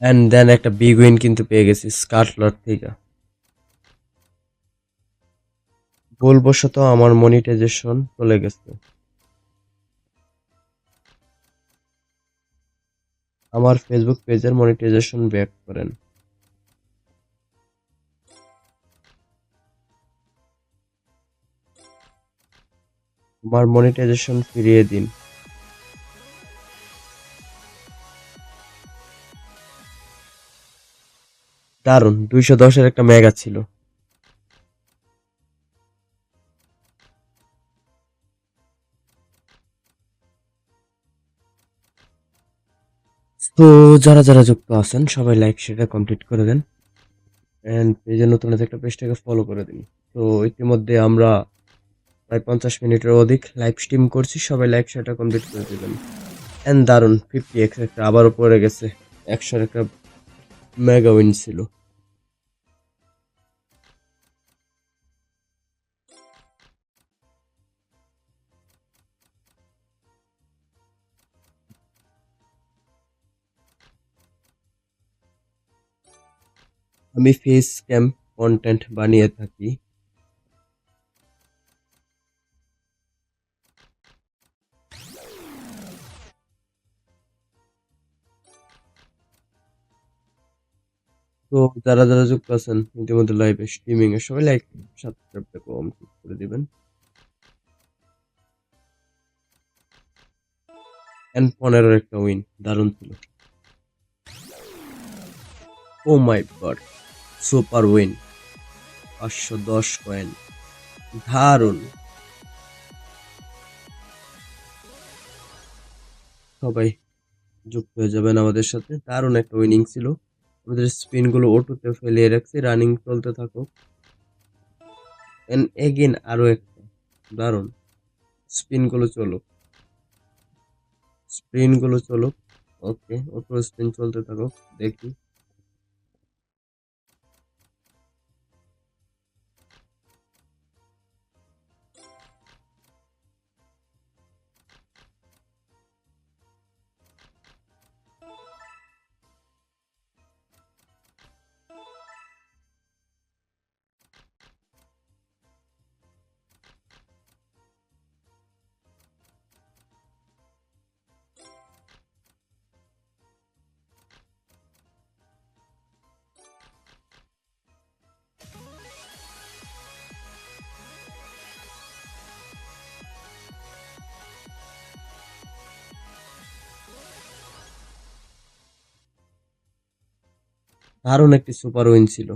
And then একটা big win কিন্তু পেয়ে গেছি স্কাটলার থেকে। ভুলবশত আমার মনিটাইজেশন চলে গেছে। আমার ফেসবুক পেজের মনিটাইজেশন ব্যাক করেন। আমার মনিটাইজেশন ফিরিয়ে দিন। দারুণ দুইশো দশের একটা মেগা ছিল তো যারা যারা যুক্ত আছেন, সবাই লাইক সেটা কমপ্লিট করে দেন। এন্ড পেজে নতুন একটা পেজটাকে ফলো করে দিন। তো ইতিমধ্যে আমরা প্রায় পঞ্চাশ মিনিটের অধিক লাইভ স্ট্রিম করছি। সবাই লাইক সেটা কমপ্লিট করে দিবেন। এন্ড দারুণ ফিফটি এক্স একটা আবারও পড়ে গেছে। একশোর একটা মেগা উইন ছিল আমি ফেস ক্যাম কন্টেন্ট বানিয়ে থাকি তো যারা যারা যুক্ত আছেন ইতিমধ্যে লাইভে স্ট্রিমিং এ সবাই লাইক সাবস্ক্রাইবটা কম করে দিবেন। এন্ড পনেরোর একটা উইন দারুণ ছিল। Oh my god super win পাঁচশো দশ কয়েন দারুণ। সবাই যুক্ত হয়ে যাবেন আমাদের সাথে, দারুণ একটা উইনিং ছিল। আমাদের স্পিনগুলো অটোতে ফেলিয়ে রাখছি রানিং চলতে থাকুক। এন্ড এগেন আরও একটা, দারুণ। স্পিনগুলো চলুক। স্পিনগুলো চলুক। ওকে অটো স্পিন চলতে থাকুক, দেখি। দারুণ একটি সুপার উইন ছিল।